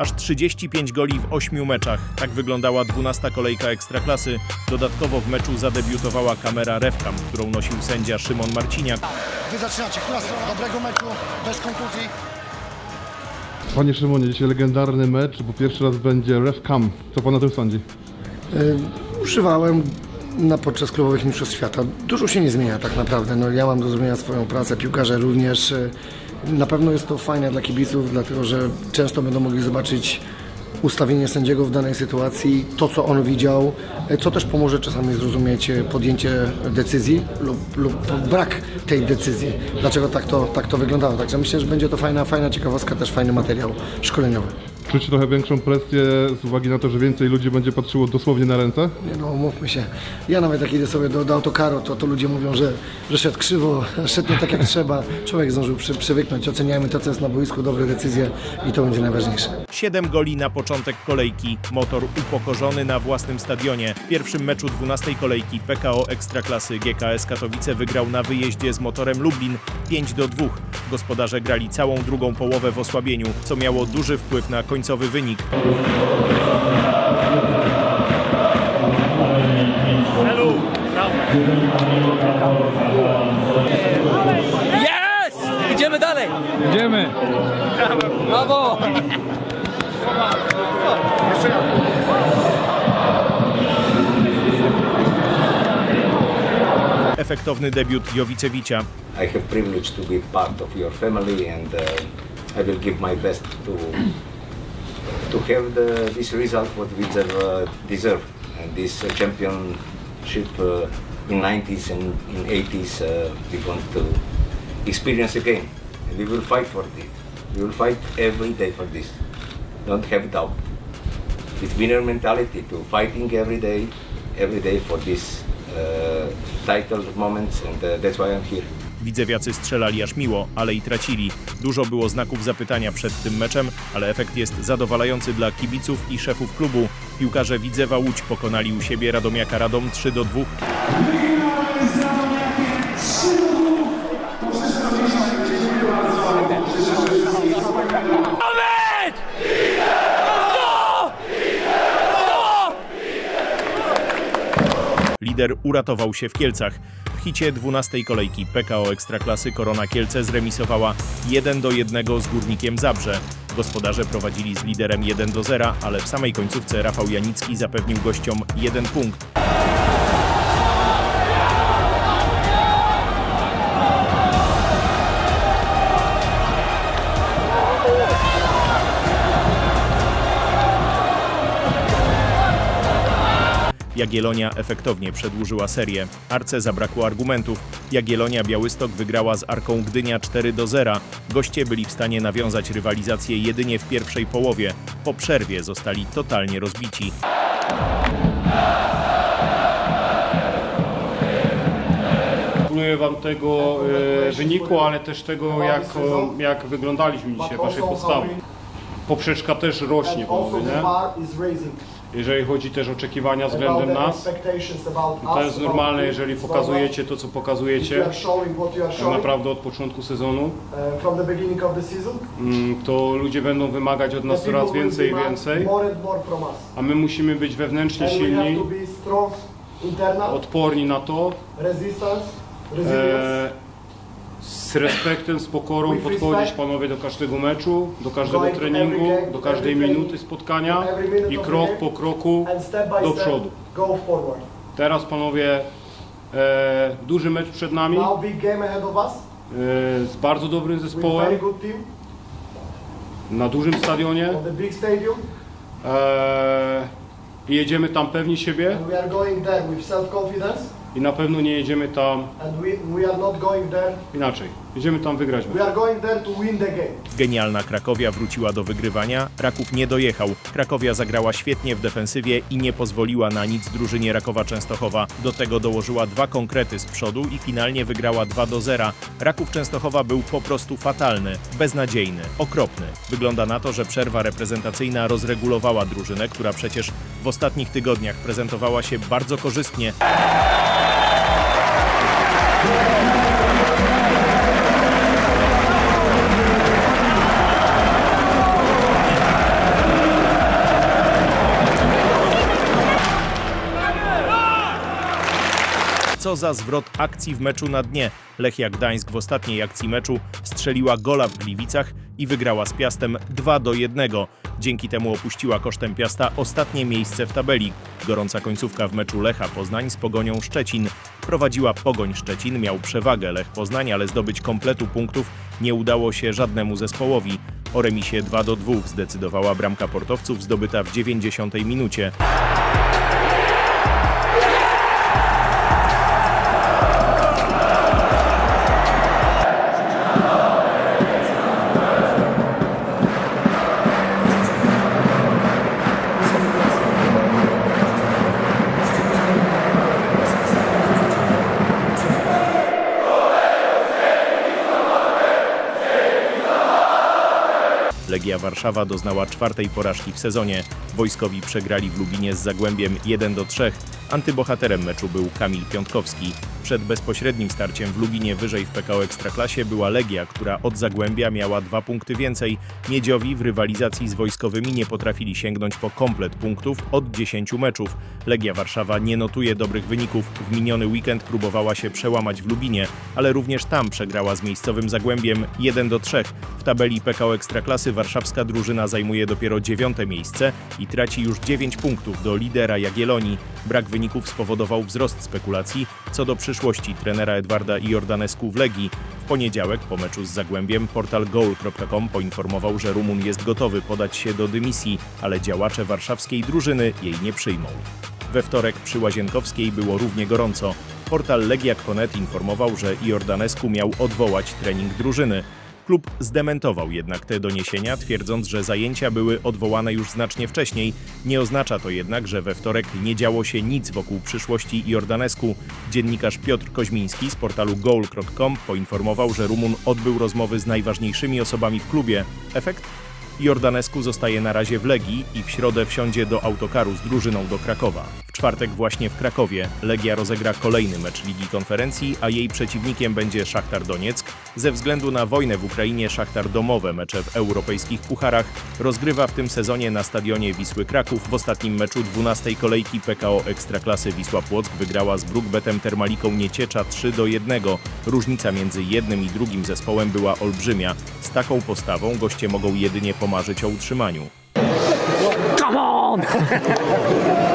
Aż 35 goli w 8 meczach. Tak wyglądała 12 kolejka Ekstraklasy. Dodatkowo w meczu zadebiutowała kamera Rewkam, którą nosił sędzia Szymon Marciniak. Wy zaczynacie, która strona dobrego meczu, bez kontuzji. Panie Szymonie, dzisiaj legendarny mecz, bo pierwszy raz będzie Ref Cam. Co pan o tym sądzi? Używałem na podczas klubowych mistrzostw świata. Dużo się nie zmienia tak naprawdę. No, ja mam do zrobienia swoją pracę, piłkarze również. E, Na pewno jest to fajne dla kibiców, dlatego że często będą mogli zobaczyć ustawienie sędziego w danej sytuacji, to co on widział, e, co też pomoże czasami zrozumieć podjęcie decyzji lub, lub brak tej decyzji. Dlaczego tak to, tak to wyglądało. Także myślę, że będzie to fajna, fajna ciekawostka, też fajny materiał szkoleniowy. Czuć trochę większą presję z uwagi na to, że więcej ludzi będzie patrzyło dosłownie na ręce? Nie no, mówmy się. Ja nawet jak idę sobie do, do autokaru, to, to ludzie mówią, że, że szedł krzywo, szedł nie tak jak trzeba. Człowiek zdążył przy, przywyknąć. Oceniajmy to, co jest na boisku, dobre decyzje i to będzie najważniejsze. 7 goli na początek kolejki. Motor upokorzony na własnym stadionie. W pierwszym meczu 12 kolejki PKO Ekstraklasy GKS Katowice wygrał na wyjeździe z motorem Lublin 5 do 2. Gospodarze grali całą drugą połowę w osłabieniu, co miało duży wpływ na końcowy wynik. Jest! Idziemy dalej! Idziemy! Brawo! Efektowny debiut Jowicewicia. I have privilege to be part of your family and uh, I will give my best to to have the, this result what we deserve, uh, deserve. and this uh, championship uh, in 90s and in 80s uh, we want to experience again. And we will fight for it we will fight every day for this. Don't have doubt. With winner mentality to fighting every day every day for this uh, title moments and uh, that's why I'm here Widzewiacy strzelali aż miło, ale i tracili. Dużo było znaków zapytania przed tym meczem, ale efekt jest zadowalający dla kibiców i szefów klubu. Piłkarze Widzewa Łódź pokonali u siebie Radomiaka Radom 3 do 2. Lider uratował się w Kielcach. W hicie 12 kolejki PKO Ekstraklasy Korona Kielce zremisowała 1 do 1 z Górnikiem Zabrze. Gospodarze prowadzili z liderem 1 do 0, ale w samej końcówce Rafał Janicki zapewnił gościom jeden punkt. Jagiellonia efektownie przedłużyła serię. Arce zabrakło argumentów. Jagiellonia Białystok wygrała z Arką Gdynia 4 do 0. Goście byli w stanie nawiązać rywalizację jedynie w pierwszej połowie. Po przerwie zostali totalnie rozbici. Gratuluję Wam tego e, wyniku, ale też tego, jak, o, jak wyglądaliśmy dzisiaj, Waszej postawy. Poprzeczka też rośnie, panowie, nie? Jeżeli chodzi też o oczekiwania względem nas. To jest normalne, jeżeli pokazujecie to, co pokazujecie, tak naprawdę od początku sezonu, season. mm, to ludzie będą wymagać od nas coraz więcej i więcej, a my musimy być wewnętrznie silni, odporni na to, z respektem, z pokorą podchodzić panowie do każdego meczu, do każdego treningu, do każdej minuty spotkania i krok po kroku do przodu. Teraz panowie e, duży mecz przed nami. E, z bardzo dobrym zespołem. na dużym stadionie. E, i jedziemy tam pewni siebie I na pewno nie jedziemy tam And we, we are not going there. inaczej. Jedziemy tam wygrać We mecz. are going there to win the game. Genialna Krakowia wróciła do wygrywania, Raków nie dojechał. Krakowia zagrała świetnie w defensywie i nie pozwoliła na nic drużynie Rakowa Częstochowa. Do tego dołożyła dwa konkrety z przodu i finalnie wygrała 2 do 0. Raków Częstochowa był po prostu fatalny, beznadziejny, okropny. Wygląda na to, że przerwa reprezentacyjna rozregulowała drużynę, która przecież w ostatnich tygodniach prezentowała się bardzo korzystnie. Co za zwrot akcji w meczu na dnie. Lechia Gdańsk w ostatniej akcji meczu strzeliła gola w Gliwicach i wygrała z Piastem 2 do 1. Dzięki temu opuściła kosztem Piasta ostatnie miejsce w tabeli. Gorąca końcówka w meczu Lecha Poznań z Pogonią Szczecin. Prowadziła Pogoń Szczecin, miał przewagę Lech Poznań, ale zdobyć kompletu punktów nie udało się żadnemu zespołowi. O remisie 2 do 2 zdecydowała bramka portowców zdobyta w 90 minucie. Legia Warszawa doznała czwartej porażki w sezonie. Wojskowi przegrali w Lubinie z Zagłębiem 1 do 3. Antybohaterem meczu był Kamil Piątkowski. Przed bezpośrednim starciem w Lubinie wyżej w PKO Ekstraklasie była Legia, która od Zagłębia miała dwa punkty więcej. Miedziowi w rywalizacji z wojskowymi nie potrafili sięgnąć po komplet punktów od 10 meczów. Legia Warszawa nie notuje dobrych wyników. W miniony weekend próbowała się przełamać w Lubinie, ale również tam przegrała z miejscowym Zagłębiem 1 do 3. W tabeli PKO Ekstraklasy warszawska drużyna zajmuje dopiero dziewiąte miejsce i traci już 9 punktów do lidera Jagiellonii. Brak wyników spowodował wzrost spekulacji co do przyszłości trenera Edwarda Jordanescu w Legii. W poniedziałek po meczu z Zagłębiem portal goal.com poinformował, że Rumun jest gotowy podać się do dymisji, ale działacze warszawskiej drużyny jej nie przyjmą. We wtorek przy Łazienkowskiej było równie gorąco. Portal Legia.net informował, że Jordanescu miał odwołać trening drużyny. Klub zdementował jednak te doniesienia, twierdząc, że zajęcia były odwołane już znacznie wcześniej. Nie oznacza to jednak, że we wtorek nie działo się nic wokół przyszłości Jordanescu. Dziennikarz Piotr Koźmiński z portalu goal.com poinformował, że Rumun odbył rozmowy z najważniejszymi osobami w klubie. Efekt? Jordanescu zostaje na razie w Legii i w środę wsiądzie do autokaru z drużyną do Krakowa. W czwartek właśnie w Krakowie Legia rozegra kolejny mecz Ligi Konferencji, a jej przeciwnikiem będzie Szachtar Donieck. Ze względu na wojnę w Ukrainie Szachtar domowe mecze w europejskich pucharach rozgrywa w tym sezonie na stadionie Wisły Kraków. W ostatnim meczu 12 kolejki PKO Ekstraklasy Wisła Płock wygrała z Brukbetem Termaliką Nieciecza 3 do 1. Różnica między jednym i drugim zespołem była olbrzymia. Z taką postawą goście mogą jedynie pomarzyć o utrzymaniu. Come on!